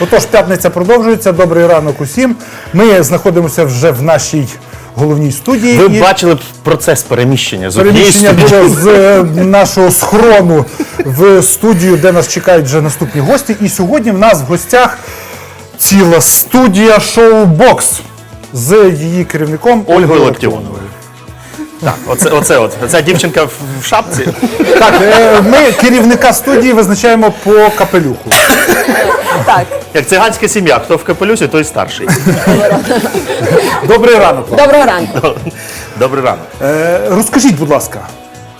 Отож, п'ятниця продовжується. Добрий ранок усім. Ми знаходимося вже в нашій головній студії. Ви І бачили процес переміщення з однієї Переміщення студії. було з е, нашого схорону в студію, де нас чекають вже наступні гості. І сьогодні в нас в гостях ціла студія шоу-бокс з її керівником Ольгою Локтіоновою. Так, оце, оце от. Ця дівчинка в в шапці. Так, е, ми керівника студії визначаємо по капелюху. Так, Як циганська сім'я. Хто в капелюсі, той старший. Добрий ранок. вам. доброго ранку. Добрий ранок. Е, Розкажіть, будь ласка,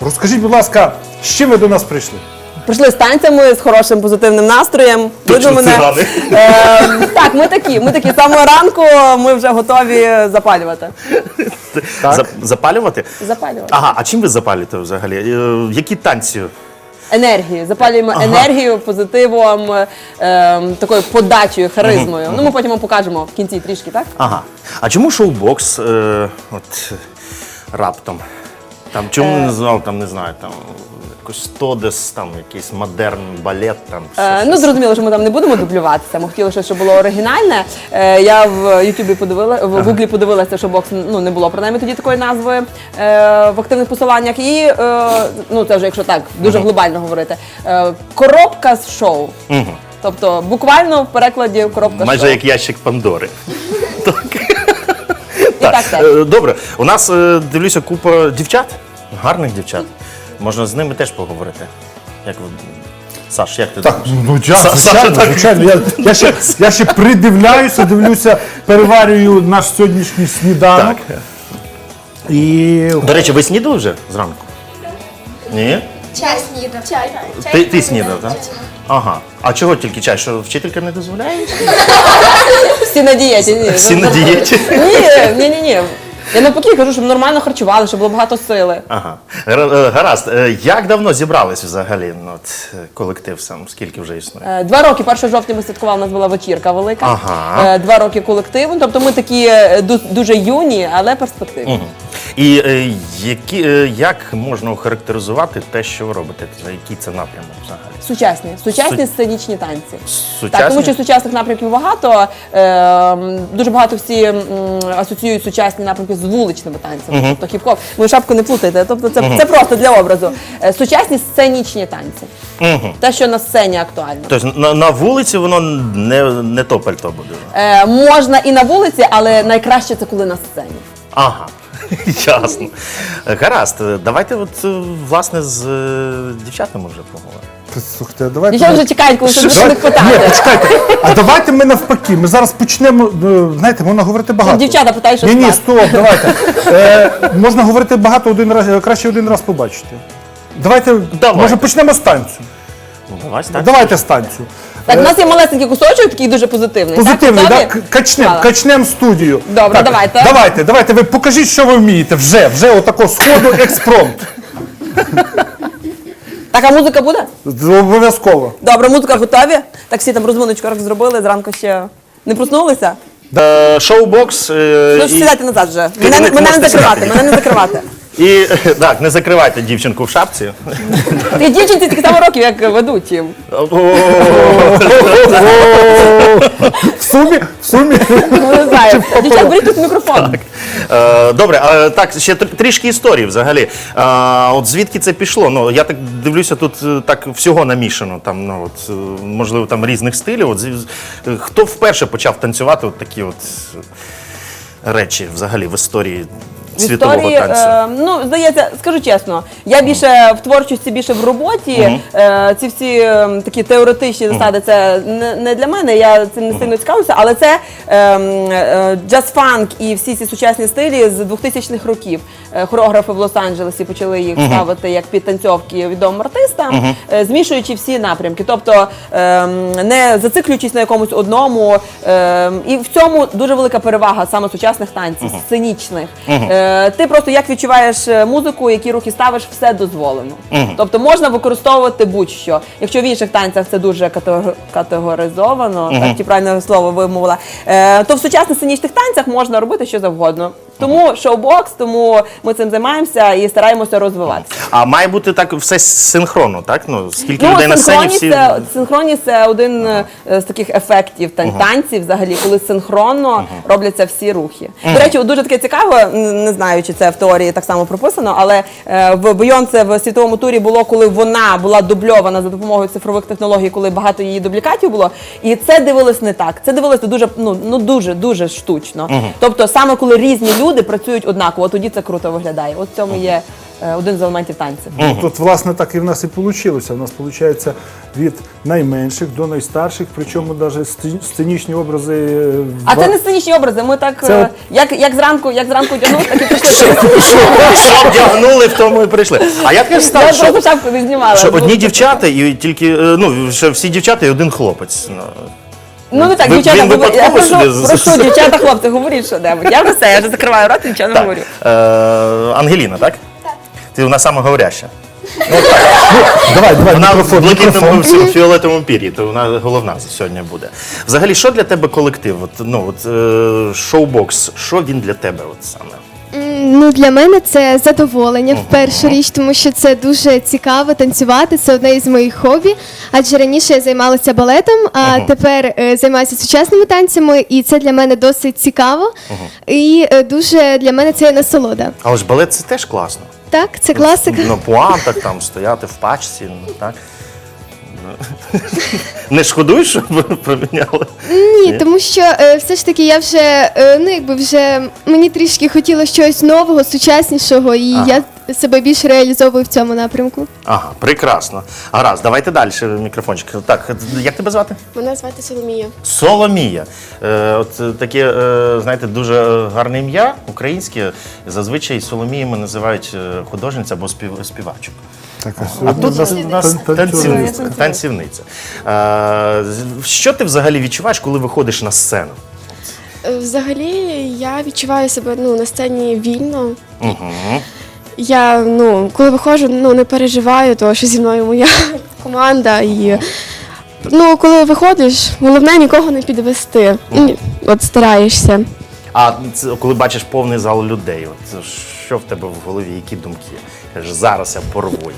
розкажіть, будь ласка, з чим ви до нас прийшли? Прийшли з танцями з хорошим позитивним настроєм. Точно Видно цигани. Е, так, ми такі. Ми такі з самого ранку. Ми вже готові запалювати. За- запалювати? Запалювати. Ага, а чим ви запалюєте взагалі? Е, Які танці? Енергію. Запалюємо енергію, позитивом, е, такою подачею, харизмою. Ну, ми потім вам покажемо в кінці трішки, так? Ага. А чому шоу-бокс е, от, раптом? Там, чому Е. не знав, там, не знаю, там якось Тодес, там якийсь модерн балет, там. Е, ну зрозуміло, що ми там не будемо дублюватися. Ми хотіли, щось, щоб було оригінальне. Е, я в Ютубі подивила в Гуглі подивилася, що бокс ну не було принаймні тоді такої назви е, в активних посиланнях. І е, ну це вже якщо так дуже глобально говорити. Е, коробка з шоу. Тобто буквально в перекладі коробка Майже шоу. як ящик Пандори. Так. Так, так. е, Добре, у нас е, дивлюся купа дівчат, гарних дівчат. Можна з ними теж поговорити. Як ви, Саш, як ти Так, думаєш? ну я, Са- звичайно, Саша, так. звичайно. Я, я, ще, я ще придивляюся, дивлюся, переварюю наш сьогоднішній сніданок. Так. І До речі, ви снідали вже зранку? Ні? Чай снідав. Чай. Ти, ти снідав, так? Ага. А чого тільки чай? Що вчителька не дозволяє? Всі на дієті. Ні, Всі на дієті. Ні, ні, ні, ні. Я навпаки кажу, щоб нормально харчували, щоб було багато сили. Ага. Гар- е, Гаразд. Е, Як давно зібрались взагалі ну, от, е, колектив сам? Скільки вже існує? Е, Два роки, 1 жовтня ми святкували, у нас була вечірка велика. Ага. Е, Два роки колективу. Тобто ми такі е, ду- дуже юні, але перспективні. І е, які, е, як можна охарактеризувати те, що ви робите? За який це напрямок взагалі? Сучасні, сучасні Су- сценічні танці. Сучасні? Так, тому що сучасних напрямків багато. Е, дуже багато всі м, асоціюють сучасні напрямки з вуличними танцями, тобто хіп-хоп. Ви шапку не плутайте, тобто це, це просто для образу. Е, сучасні сценічні танці. Те, що на сцені актуально. Тобто на, на вулиці воно не, не то пальто буде. Е, можна і на вулиці, але найкраще це коли на сцені. Ага. Ясно. Гаразд, давайте от, е, власне з е, дівчатами вже поговоримо. слухайте, давайте. Ми- вже чекають, коли Давай- будуть питати. Ні, почекайте. А давайте ми навпаки. Ми зараз почнемо. е, Знаєте, можна говорити багато. Дівчата питають, що Ні, ні, стоп, давайте. Е, можна говорити багато один раз, е, краще один раз побачити. Давайте, Давайте. може почнемо з танцю. Ну, давай, так. Давайте з танцю. Так, у нас є малесенький кусочок, такий дуже позитивний. Позитивний, так? Готові? Качнем, качнем студію. Добре, Так, давайте. Давайте, давайте, ви покажіть, що ви вмієте. Вже, вже отако сходу експромт. Так, а музика буде? Обов'язково. Добре, музика готові. Так всі там розминочку раз зробили, зранку ще не проснулися. Е, Шоу-бокс. е, Ну, і- сідайте назад вже. Мене, мене не можете закривати, мене не закривати. І так, не закривайте дівчинку в шапці. Ти дівчинці такі само років, як ведучим. В сумі, в сумі. Ну, не знаю. Дівчат, беріть тут мікрофон. Е, Добре, а так ще тр- трішки історії взагалі. А, От звідки це пішло? Ну я так дивлюся, тут е, так всього намішано. Там ну от е, можливо там різних стилів. От з- е, хто вперше почав танцювати от такі от е, речі взагалі в історії світового історії, танцю? е, ну, здається, скажу чесно, я більше в творчості, більше в роботі. Е, ці всі е, такі теоретичні засади, це не, не для мене, я цим не сильно цікавлюся, але це е, е, джаз-фанк і всі ці сучасні стилі з 2000-х років. Е, хореографи в Лос-Анджелесі почали їх ставити як підтанцьовки відомим артистам, е, змішуючи всі напрямки. Тобто е, не зациклюючись на якомусь одному. Е, і в цьому дуже велика перевага саме сучасних танців, сценічних. Е, ти просто як відчуваєш е, музику, які рухи ставиш, все дозволено. Тобто можна використовувати будь-що. Якщо в інших танцях це дуже катего- категоризовано, так чи правильне слово вимовила, е, то в сучасних сценічних танцях можна робити що завгодно. Тому шоу-бокс, тому ми цим займаємося і стараємося розвиватися. А має бути так все синхронно, так? Ну, скільки Ну, людей на сцені синхронність, всі. це, синхронність це один е, з таких ефектів тан- танців, взагалі, коли синхронно робляться всі рухи. До речі, от дуже таке цікаво, не знаю, чи це в теорії так само прописано, але е, в Бейонсе в світовому турі було, коли вона була дубльована за допомогою цифрових технологій, коли багато її дублікатів було. І це дивилось не так. Це дивилося дуже, ну, ну дуже, дуже штучно. Тобто, саме коли різні люди працюють однаково, тоді це круто виглядає. От в цьому є е, один з елементів танців. Ну, Тут, власне, так і в нас і вийшло. У нас виходить від найменших до найстарших, причому навіть сценічні образи. е, А ва- це не сценічні образи. Ми так Це е, от- як, як зранку, як зранку одягнув, так і прийшли. Що вдягнули, в тому і прийшли. А як я Я став, що, просто шапку не знімала. що одні дівчата і тільки, е, ну, що всі дівчата і один хлопець. Ну, Ну не так, Ви- дівчата, він говор- я випадково прошу, сюди з- прошу, дівчата, хлопці, говоріть що небудь. Я вже все, я вже закриваю рот і нічого не говорю. Е, Ангеліна, так? Так. Ти вона саме говоряща. Давай, давай, Вона в мікрофон, блакитному мікрофон. фі- фіолетовому пір'ї, то вона головна сьогодні буде. Взагалі, що для тебе колектив? От, ну, от, е, шоу-бокс, що він для тебе от саме? Ну, для мене це задоволення в першу річ, тому що це дуже цікаво танцювати. Це одне із моїх хобі. Адже раніше я займалася балетом, а тепер е, займаюся сучасними танцями, і це для мене досить цікаво. І е, дуже для мене це є насолода. Але ж балет це теж класно. Так, це класика. На пуантах там стояти в пачці, ну так. Ну, Не шкодуєш, що проміняли? Ні, тому що е, все ж таки я вже е, ну якби вже мені трішки хотілося чогось нового, сучаснішого, і я себе більше реалізовую в цьому напрямку. Ага, прекрасно. Гаразд, давайте далі мікрофончик. Так, як тебе звати? Мене звати Соломія. Соломія. Е, от е, таке, е, знаєте, дуже гарне ім'я українське. Зазвичай Соломіями називають е, художниця або спів, співачок. Так, А тут у нас, у нас танцівниця. танцівниця. З- що ти взагалі відчуваєш, коли виходиш на сцену? Е, Взагалі я відчуваю себе ну, на сцені вільно. Угу. Я ну, коли виходжу, ну не переживаю, тому що зі мною моя команда. І ну, коли виходиш, головне нікого не підвести. І, От стараєшся. А це, коли бачиш повний зал людей, от що в тебе в голові, які думки? Кажеш, зараз я порву.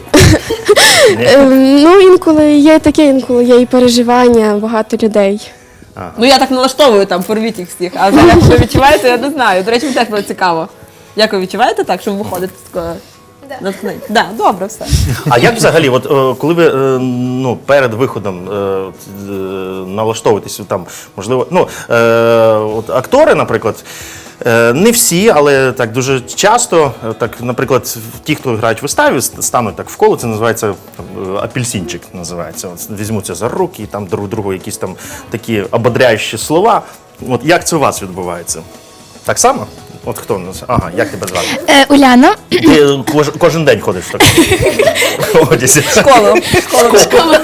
Е, ну, інколи є таке, інколи є і переживання, багато людей. Ну я так налаштовую там, порвіть їх всіх. А зараз, як ви відчуваєте, я не знаю. До речі, мені теж було цікаво. Як ви відчуваєте так, що виходити з такого натхнення? Да, добре, все. А як взагалі, от е, коли ви е, ну, перед виходом е, е, налаштовуєтесь там, можливо, ну е, от актори, наприклад. е, Не всі, але так дуже часто, е, так, наприклад, ті, хто грають в виставі, ст- стануть так в коло, це називається там, е, апельсинчик. Називається. От, візьмуться за руки і там друг другу якісь там такі ободряючі слова. От як це у вас відбувається? Так само? От хто у нас? Ага, як тебе звати? Е, Уляна, Ти е, кож, кожен день ходиш в такому одязі. Школу. Школу.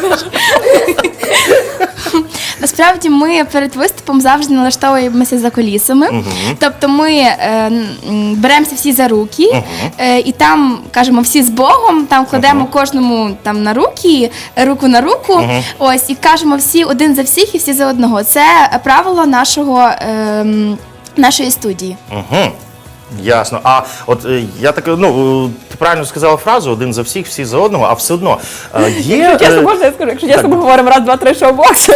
насправді ми перед виступом завжди налаштовуємося за колісами. Тобто ми е, м, беремося всі за руки, е, і там кажемо всі з Богом, там кладемо кожному там на руки, руку на руку. Ось і кажемо всі один за всіх і всі за одного. Це правило нашого. е, м, Нашої студії. Угу. Ясно. А от е, я так, ну, е, ти правильно сказала фразу один за всіх, всі за одного, а все одно е, є. Чесно, е, можна я скажу, якщо чесно, ми говоримо раз, два, три, шоу-бокс.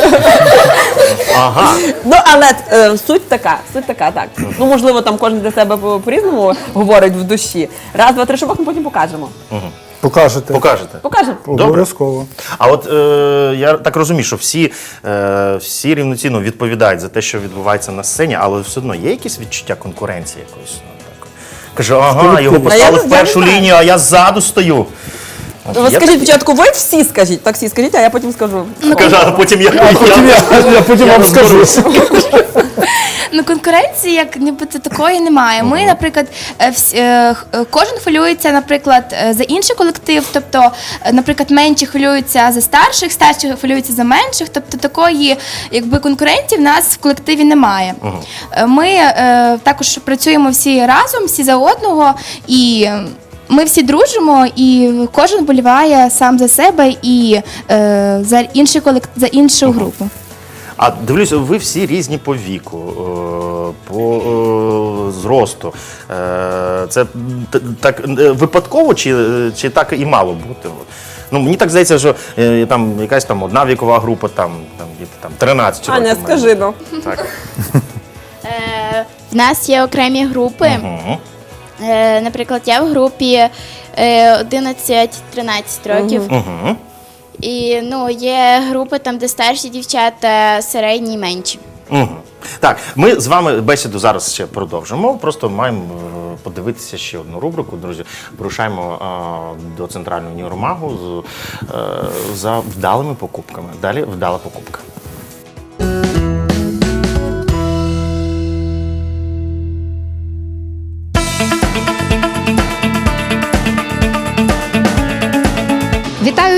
Ага. Ну, але е, суть така, суть така, так. Ну, можливо, там кожен для себе по- по-різному говорить в душі. Раз, два, три, шоу-бокс ми потім покажемо. Покажете. Покажете. Покажемо. Обов'язково. А от е, я так розумію, що всі, е, всі рівноцінно відповідають за те, що відбувається на сцені, але все одно є якісь відчуття конкуренції якоїсь. Ну, так. Каже, ага, його я поставили в я не першу знаю. лінію, а я ззаду стою. От Ви є скажіть таке? спочатку, ви всі скажіть, так всі скажіть, а я потім скажу. Каже, а потім я. Потім я, я потім вам скажу. Ну, конкуренції, як нібито такої немає. Ми, наприклад, е, вс- е, х- е, кожен хвилюється, наприклад, е, за інший колектив. Тобто, е, наприклад, менші хвилюються за старших, старші хвилюються за менших. Тобто такої, якби конкуренції в нас в колективі немає. Е, Ми е, також працюємо всі разом, всі за одного і. е, Ми всі дружимо, і кожен боліває сам за себе і е, за інший колект... за іншу групу. А дивлюся, ви всі різні по віку. Е, по е, зросту. Е, це так випадково чи, чи так і мало бути? Ну, мені так здається, що е, там якась там одна вікова група, там, там, діти, там 13 років. Аня, скажи ну. Так. Е, в нас є окремі групи. Е, наприклад, я в групі е, 11-13 років. І ну, є групи там, де старші дівчата, середні, менші. Мгм. Так, ми з вами бесіду зараз ще продовжимо. Просто маємо е, подивитися ще одну рубрику. Друзі, вирушаємо е, до центрального універмагу з, е, за вдалими покупками. Далі вдала покупка.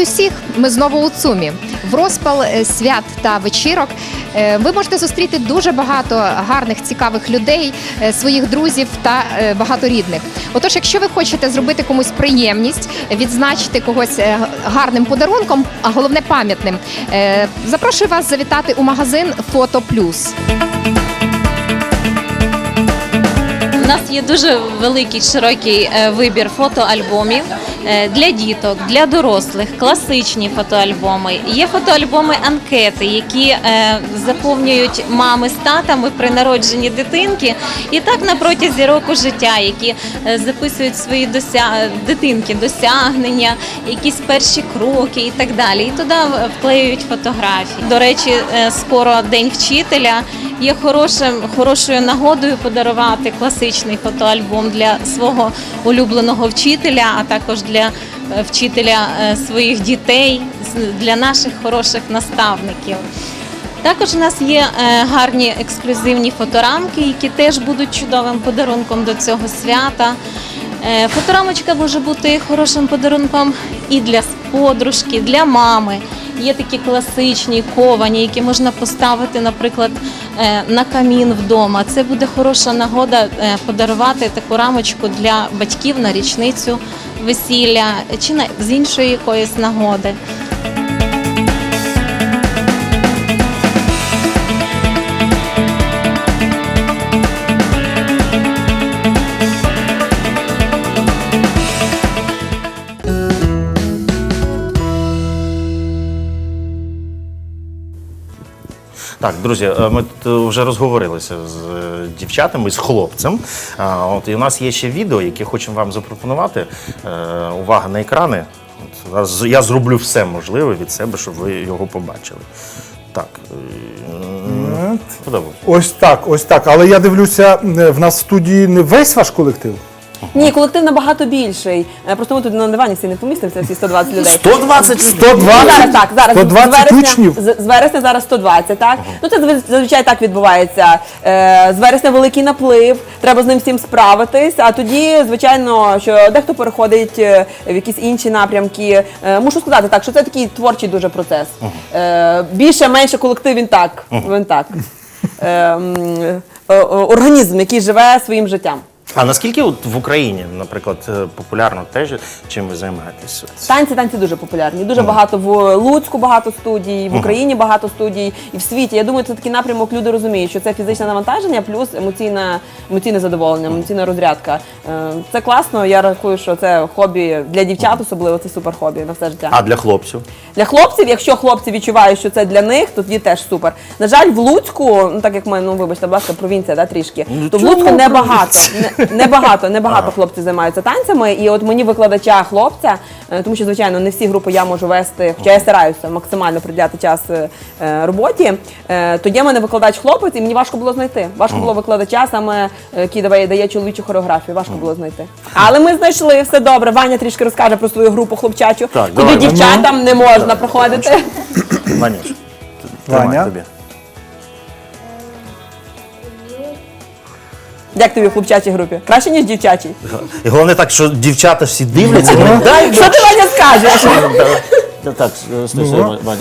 Усіх! Ми знову у ЦУМі. В розпал е, свят та вечірок е, ви можете зустріти дуже багато гарних, цікавих людей, е, своїх друзів та багато рідних. Отож, якщо ви хочете зробити комусь приємність, відзначити когось гарним подарунком, а головне пам'ятним, запрошую вас завітати у магазин Фото Плюс. У нас є дуже великий широкий вибір фотоальбомів для діток, для дорослих, класичні фотоальбоми. Є фотоальбоми анкети, які е, заповнюють мами з татами при народженні дитинки, і так на протязі року життя, які е, записують свої дося... дитинки, досягнення, якісь перші кроки і так далі. І туди вклеюють фотографії. До речі, е, скоро день вчителя є хорошим, хорошою нагодою подарувати класичний фотоальбом для свого улюбленого вчителя, а також для е, вчителя е, своїх дітей, для наших хороших наставників. Також у нас є е, гарні ексклюзивні фоторамки, які теж будуть чудовим подарунком до цього свята. Фоторамочка може бути хорошим подарунком і для подружки, для мами. Є такі класичні ковані, які можна поставити, наприклад, е, на камін вдома. Це буде хороша нагода е, подарувати таку рамочку для батьків на річницю весілля чи з іншої якоїсь нагоди. Так, друзі, е, ми тут е, вже розговорилися з е, дівчатами, з хлопцем. От, і у нас є ще відео, яке хочемо вам запропонувати. Увага на екрани. От, Я зроблю все можливе від себе, щоб ви його побачили. Так. Подобається. Ось так, ось так. Але я дивлюся, в нас в студії не весь ваш колектив. Ні, колектив набагато більший. Е, Просто ми тут на дивані всі не помістимося, всі 120 людей. 120 120, Зараз так, зараз 120 з вересня, учнів. З, з вересня зараз 120, так? Ну це зв- зазвичай так відбувається. Е, з вересня великий наплив, треба з ним всім справитись. А тоді, звичайно, що дехто переходить е, в якісь інші напрямки. Е, мушу сказати так, що це такий творчий дуже процес. Е, більше, менше колектив він так. Він так. Е, м, е, е, організм, який живе своїм життям. А наскільки от в Україні, наприклад, е, популярно те, чим ви займаєтесь? Танці, танці дуже популярні. Дуже багато в Луцьку багато студій, в Україні багато студій і в світі. Я думаю, це такий напрямок. Люди розуміють, що це фізичне навантаження плюс емоційне, емоційне задоволення, емоційна розрядка. Е, Це класно. Я рахую, що це хобі для дівчат, особливо це супер хобі на все життя. А для хлопців? Для хлопців, якщо хлопці відчувають, що це для них, то тоді теж супер. На жаль, в Луцьку, ну так як ми, ну вибачте, будь ласка, провінція, да, трішки, то в Луцьку небагато. Не, небагато, небагато Ага. хлопців займаються танцями. І от мені викладача хлопця, е, тому що, звичайно, не всі групи я можу вести, хоча я стараюся максимально приділяти час е, е, роботі. Е, То є в мене викладач хлопець, і мені важко було знайти. Важко було викладача, саме е, який дає, дає чоловічу хореографію. Важко було знайти. Але ми знайшли все добре. Ваня трішки розкаже про свою групу хлопчачу, Так, куди давай, дівчатам не можна проходити. Ванюш, тримай Ваня? тобі. Як тобі в хлопчачій групі? Краще, ніж дівчачій? І головне так, що дівчата всі дивляться. ну, Що ти Ваня скажеш? Так, стой, стой, Ваня.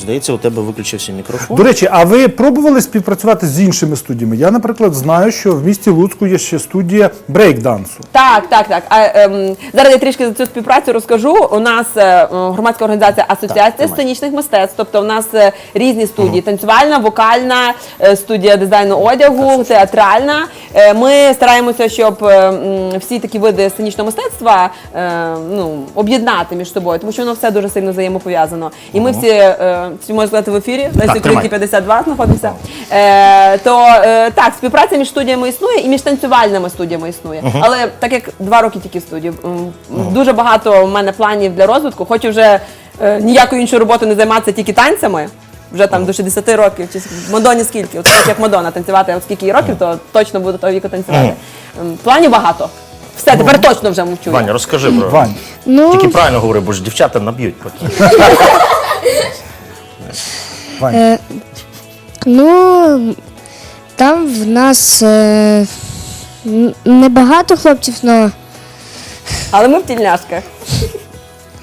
Здається, у тебе виключився мікрофон. До речі, а ви пробували співпрацювати з іншими студіями? Я, наприклад, знаю, що в місті Луцьку є ще студія брейкдансу. Так, так, так. А, ем, зараз я трішки за цю співпрацю розкажу. У нас е, громадська організація Асоціація тримай. сценічних мистецтв. Тобто, у нас е, різні студії: танцювальна, вокальна, е, студія дизайну одягу, театральна. Е, ми стараємося, щоб е, м, всі такі види сценічного мистецтва е, ну, об'єднати між собою, тому що воно все дуже сильно взаємопов'язано. І ми всі, е, всі можна сказати, в ефірі Лесі тримай. 52 знаходимося. Е, то е, так, співпраця між студіями існує і між танцювальними студіями існує. Але так як два роки тільки в студії, м, дуже багато в мене планів для розвитку. Хочу вже е, ніякою іншою роботою не займатися тільки танцями. Вже там до 60 років, чи в Мадоні скільки, от як Мадонна танцювати, от скільки їй років, то точно буду того віку танцювати. Планів багато. Все, тепер точно вже мовчу. я. Ваня, розкажи про. Вань, Ну, Тільки правильно говори, бо ж дівчата наб'ють потім. Вань. Ну, там в нас е, н- небагато хлопців, але Але ми в тільняшках.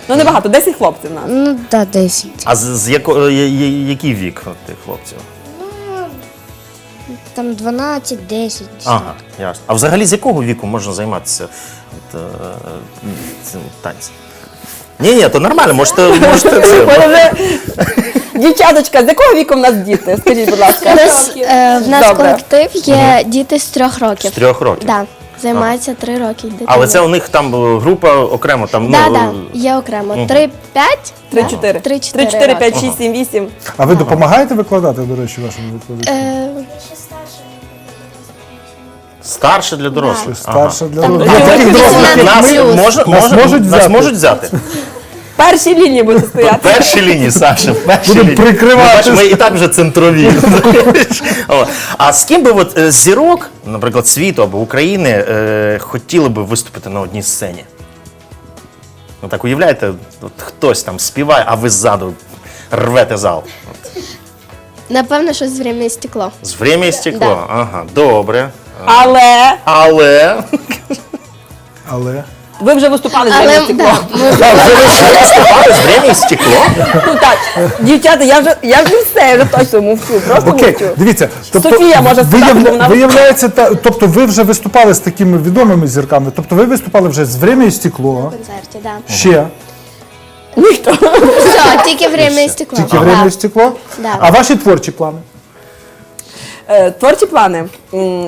Ну небагато, 10 хлопців в нас. ну, да, 10. А з, з яко, я- я- який вік от тих хлопців? Там 12, 10. Ага, ясно. А взагалі з якого віку можна займатися от, е, цим танцем? Ні, ні, то нормально, можете, можете це. Дівчаточка, з якого віку в нас діти? Скажіть, будь ласка. У нас, е, в нас Добре. колектив є діти з трьох років. З трьох років. Да, займається три роки. дитина. Але це у них там е, група окремо там. да, ну, да, є окремо. Три, п'ять. Три, да? чотири. Три, Три, чотири. роки. п'ять, шість, сім, вісім. а ви допомагаєте викладати, до речі, вашому викладачу? Е, Старше для дорослих. Старше для Там для так, таких дорослих, Нас, ми. можна, Нас можна, можуть нас взяти? можуть взяти. Перші лінії буде стояти. першій лінії, Саша, в першій Будемо лінії. прикривати. Бачиш, Ми і так вже центрові. О, А з ким би от е, з зірок, наприклад, світу або України, е, хотіли би виступити на одній сцені? Ну так уявляєте, от хтось там співає, а ви ззаду рвете зал. напевно, що з времени стекло. З время і стекло. Да. Ага, добре. Але Але Але ви вже виступали з Але «Время стекло». да, ми виступали з время і стекло. Ну так, дівчата, я вже я вже все, я вже точно мовчу. Просто окей, мовчу. дивіться, тобто Софія може сказати, виявля- бо вона виявляється, та, тобто ви вже виступали з такими відомими зірками. Тобто ви виступали вже з «Время і стекло. концерті, да. Ще Ніхто. Все, тільки время стекло. тільки. «Время і стекло. Да. А ваші творчі плани? Е, Творчі плани.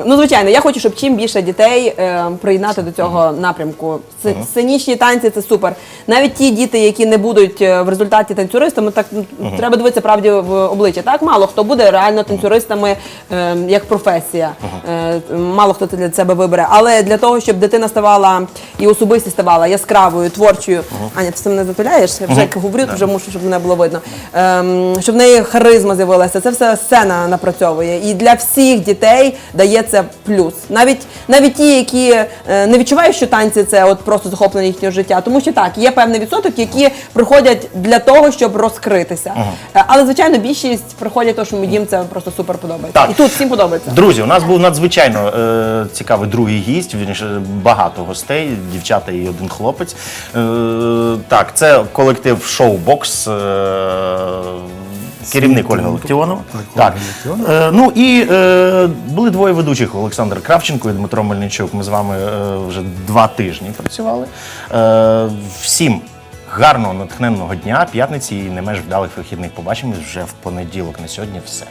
Ну, звичайно, я хочу, щоб чим більше дітей е, приєднати до цього напрямку. С- Сценічні танці це супер. Навіть ті діти, які не будуть е, в результаті танцюристами, так м, треба дивитися правді в обличчя. Так, мало хто буде реально танцюристами е, як професія. Е, Мало хто це для себе вибере. Але для того, щоб дитина ставала і особистість ставала яскравою, творчою. Аня, ти це мене затуляєш? Я вже як говорю, то вже мушу, щоб мене було видно. Ем, щоб в неї харизма з'явилася. Це все сцена напрацьовує. І для всіх дітей дається плюс. Навіть навіть ті, які е, не відчувають, що танці це от просто захоплення їхнього життя. Тому що так, є певний відсоток, які приходять для того, щоб розкритися. Е, Але звичайно, більшість приходять, тому що їм це просто супер подобається. Так. І тут всім подобається. Друзі, у нас був надзвичайно е, цікавий другий гість, вірніше, багато гостей, дівчата і один хлопець. Е, так, це колектив Шоу-бокс. Е, Керівник Ольга Локтіонова. Так, Е, ну і е, були двоє ведучих Олександр Кравченко і Дмитро Мельничук. Ми з вами е, вже два тижні працювали. Е, всім гарного натхненного дня, п'ятниці і не менш вдалих вихідних. Побачимось вже в понеділок. На сьогодні все.